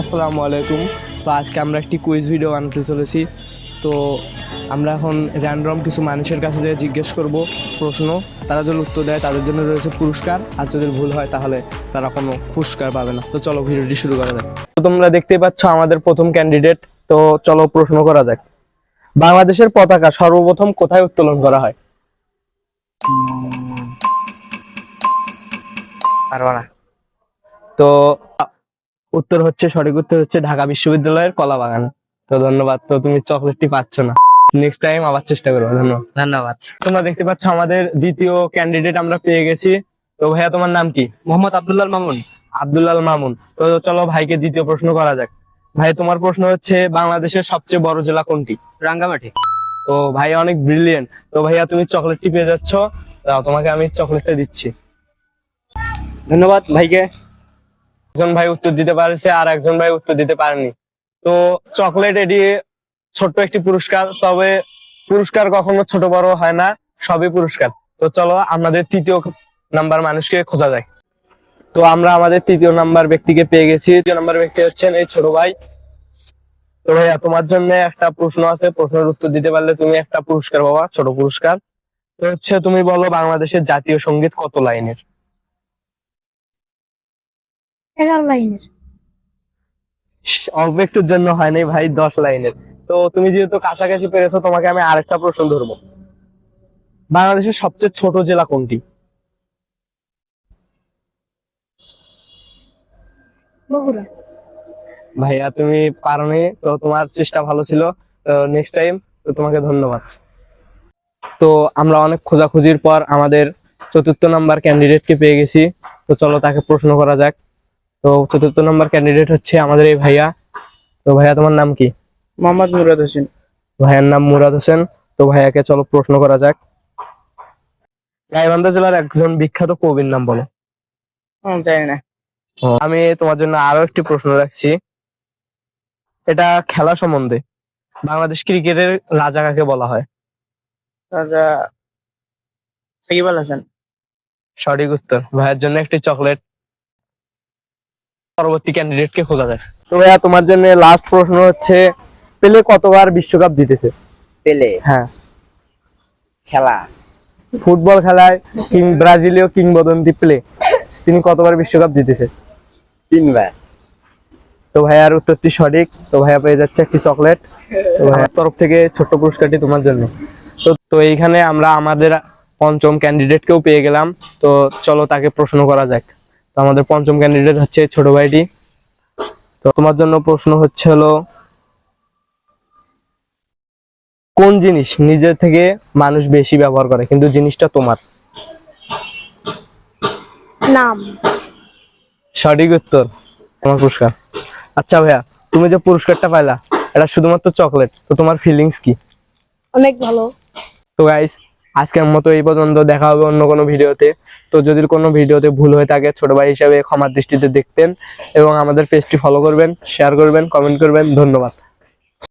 আসসালামু আলাইকুম। তো আজকে আমরা একটি কুইজ ভিডিও বানাতে চলেছি। তো আমরা এখন র্যান্ডম কিছু মানুষের কাছে যেয়ে জিজ্ঞেস করব প্রশ্ন। তারা যদি উত্তর দেয় তাদের জন্য রয়েছে পুরস্কার। আর যদি ভুল হয় তাহলে তারা কোনো পুরস্কার পাবে না। তো চলো ভিডিওটি শুরু করা যাক। তো তোমরা দেখতেই পাচ্ছ আমাদের প্রথম ক্যান্ডিডেট তো চলো প্রশ্ন করা যাক। বাংলাদেশের পতাকা সর্বপ্রথম কোথায় উত্তোলন করা হয়? পারব না তো উত্তর হচ্ছে সঠিক উত্তর হচ্ছে ঢাকা বিশ্ববিদ্যালয়ের কলা বাগান তো ধন্যবাদ তো তুমি চকলেটটি পাচ্ছ না। নেক্সট টাইম আবার চেষ্টা করব ধন্যবাদ। ধন্যবাদ। তোমরা দেখতে পাচ্ছ আমাদের দ্বিতীয় ক্যান্ডিডেট আমরা পেয়ে গেছি। তো ভাইয়া তোমার নাম কি? মোহাম্মদ আব্দুল্লাহ মামুন। আব্দুল্লাল মামুন। তো চলো ভাইকে দ্বিতীয় প্রশ্ন করা যাক। ভাই তোমার প্রশ্ন হচ্ছে বাংলাদেশের সবচেয়ে বড় জেলা কোনটি? রাঙ্গামাটি। তো ভাই অনেক ব্রিলিয়েন্ট তো ভাইয়া তুমি চকলেটটি পেয়ে যাচ্ছ। তোমাকে আমি চকলেটটা দিচ্ছি। ধন্যবাদ ভাইকে। একজন ভাই উত্তর দিতে পারছে আর একজন ভাই উত্তর দিতে পারেনি। তো চকলেট এটি ছোট্ট একটি পুরস্কার, তবে পুরস্কার কখনো ছোট বড় হয় না, সবই পুরস্কার। তো চলো আমাদের তৃতীয় নাম্বার মানুষকে খোঁজা যায় তো আমরা আমাদের তৃতীয় নাম্বার ব্যক্তিকে পেয়ে গেছি। তৃতীয় নাম্বার ব্যক্তি হচ্ছেন এই ছোট ভাই। তো ভাইয়া, তোমার জন্য একটা প্রশ্ন আছে। প্রশ্নের উত্তর দিতে পারলে তুমি একটা পুরস্কার পাবা, ছোট পুরস্কার। তো হচ্ছে তুমি বলো বাংলাদেশের জাতীয় সংগীত কত লাইনের? এগারো লাইনের। অল্প একটুর জন্য ভাই দশ লাইনের। তো তুমি যেহেতু কাছাকাছি পেরেছ তোমাকে আমি আরেকটা প্রশ্ন ধরবো। বাংলাদেশের সবচেয়ে ছোট জেলা কোনটি? বগুড়া। ভাইয়া তুমি পারোনি তো তোমার চেষ্টা ভালো ছিল। তো নেক্সট টাইম তো তোমাকে ধন্যবাদ। তো আমরা অনেক খোঁজাখুঁজির পর আমাদের চতুর্থ নাম্বার ক্যান্ডিডেটকে পেয়ে গেছি। তো চলো তাকে প্রশ্ন করা যাক। তো চতুর্থ নম্বর ক্যান্ডিডেট হচ্ছে আমাদের এই ভাইয়া। তো ভাইয়া তোমার নাম কি? মোহাম্মদ মুরাদ হোসেন। ভাইয়ের নাম মুরাদ হোসেন। তো ভাইয়াকে চলো প্রশ্ন করা যাক। গাইবান্ধা জেলার একজন বিখ্যাত কবির নাম বলো। জানি না। আমি তোমার জন্য আরও একটি প্রশ্ন রাখছি। এটা খেলা সম্বন্ধে। বাংলাদেশ ক্রিকেটের রাজা কাকে বলা হয়? রাজা সাকিব আল হাসান। সঠিক উত্তর। ভাইয়ের জন্য একটি চকলেট পরবর্তী ক্যান্ডিডেট কে খোঁজা যায়। তো ভাইয়া তোমার জন্য লাস্ট প্রশ্ন হচ্ছে পেলে কতবার বিশ্বকাপ জিতেছে? পেলে হ্যাঁ। খেলা? ফুটবল খেলায় কিং ব্রাজিলীয় কিংবদন্তি প্লে তিনি কতবার বিশ্বকাপ জিতেছে? তিনবার। তো ভাইয়ার উত্তরটি সঠিক। তো ভাইয়া পেয়ে যাচ্ছে একটি চকলেট তো ভাইয়ার তরফ থেকে ছোট্ট পুরস্কারটি তোমার জন্য। তো তো এইখানে আমরা আমাদের পঞ্চম ক্যান্ডিডেটকেও পেয়ে গেলাম। তো চলো তাকে প্রশ্ন করা যাক। আমাদের পঞ্চম ক্যান্ডিডেট হচ্ছে ছোট ভাইটি। তো তোমার জন্য প্রশ্ন হচ্ছে হলো কোন জিনিস নিজের থেকে মানুষ বেশি ব্যবহার করে কিন্তু জিনিসটা তোমার? নাম। সঠিক উত্তর তোমার পুরস্কার। আচ্ছা ভাইয়া তুমি যে পুরস্কারটা পাইলা এটা শুধুমাত্র চকলেট তো তোমার ফিলিংস কি? অনেক ভালো। তো গাইস আজকের মতো এই পর্যন্ত, দেখা হবে অন্য কোনো ভিডিওতে। তো যদি কোনো ভিডিওতে ভুল হয়ে থাকে, ছোট ভাই হিসাবে ক্ষমার দৃষ্টিতে দেখতেন এবং আমাদের পেজটি ফলো করবেন শেয়ার করবেন কমেন্ট করবেন। ধন্যবাদ।